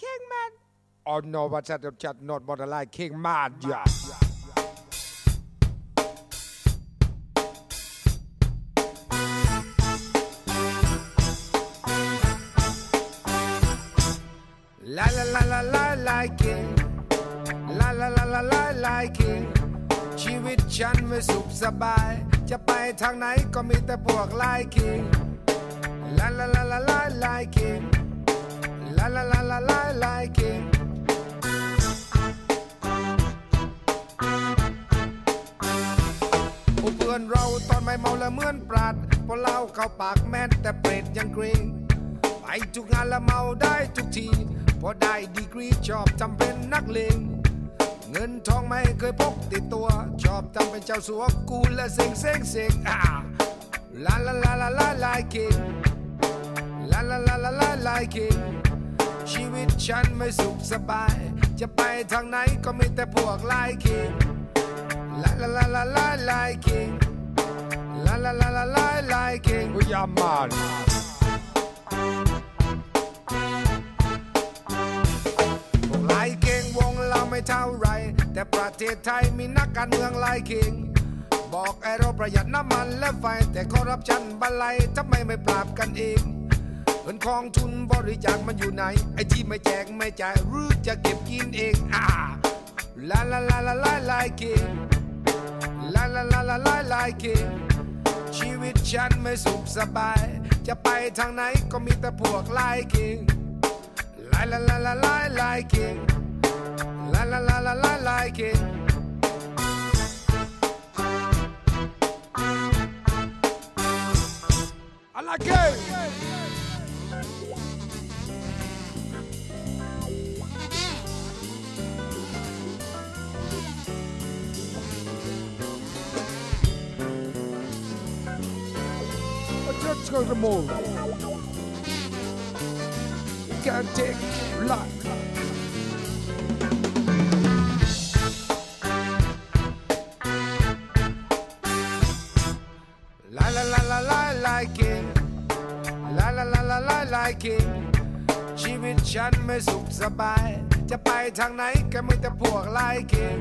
king man oh no but that just not but like king man yeah ลาลาลาลาลาลาเก่งลาลาลาลาลาลาเก่งชีวิตฉันไม่สุขสบาย จะไปทางไหนก็มีแต่พวกลายเก่งลาลาลาลาลาลาเก่งลาลาลาลาลาลาเก่งโอ้เพื่อนเราตอนไม่เมาและเหมือนปราดพอเล่าเข้าปากแม่นแต่เปรตยังเกรงไปทุกงานและเมาได้ทุกที พอได้ดีกรีชอบจำเป็นนักเลงเงินทองไม่เคยพกติดตัว ชอบจำเป็นเจ้าสัวกูและเซ็งเซ็งเซ็งอ่าลาลาลาลาลาลาเก่งลาลาลาลาลาลาเก่ง ชีวิตฉันไม่สุขสบาย จะไปทางไหนก็มีแต่พวกลายเก่งลาลาลาลาลาลาเก่งลาลาลาลาลาลาเก่งอุยามันพวกลายเก่งวงเราไม่เท่าไร แต่ประเทศไทยมีนักการเมืองลายเก่งบอกไอ้เราประหยัดน้ำมันและไฟแต่คอร์รัปชันบันไลทำไมไม่ปราบกันเอง เงินกองทุนบริจาคมันอยู่ไหน ไอ้ที่ไม่แจกไม่จ่ายหรือจะเก็บกินเองอ่าลาลาลาลาลาลายเก่งลาลาลาลาลาลายเก่งชีวิตฉันไม่สุขสบาย จะไปทางไหนก็มีแต่พวกลายเก่ง La la la la la like it. La la la la la like it. I like it. Let's go to mall. Can't take luck. like it. La la la la la like it La la la la la like it ชีวิตฉันไม่สุขสบาย จะไปทางไหนก็มีแต่พวกลายเก่ง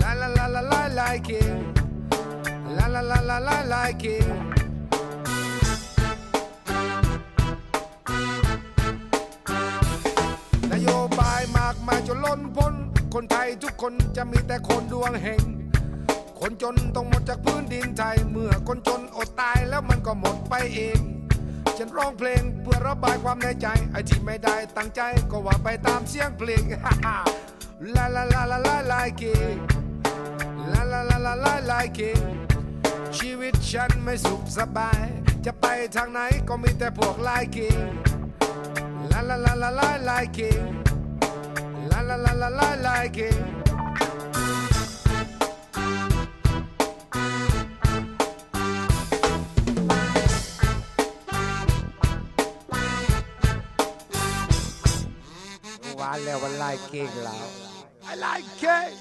La la la la la like it La la la la la like it นโยบายมากมายจนล้นพ้น คนไทยทุกคนจะมีแต่คนดวงเฮงคนจนต้องหมดจากพื้นดินไทย เมื่อคนจนอดตายแล้วมันก็หมดไปเอง ฉันร้องเพลงเพื่อระบายความในใจ ไอ้ที่ไม่ได้ตั้งใจก็ว่าไปตามเสียงเพลงลาลาลาลาลาลาเกลาลาลาลาลาลาเกชีวิตฉันไม่สุขสบาย จะไปทางไหนก็มีแต่พวกลายเก La la la la la like it. La la la la la like it. Wow, I like it, love. I like it.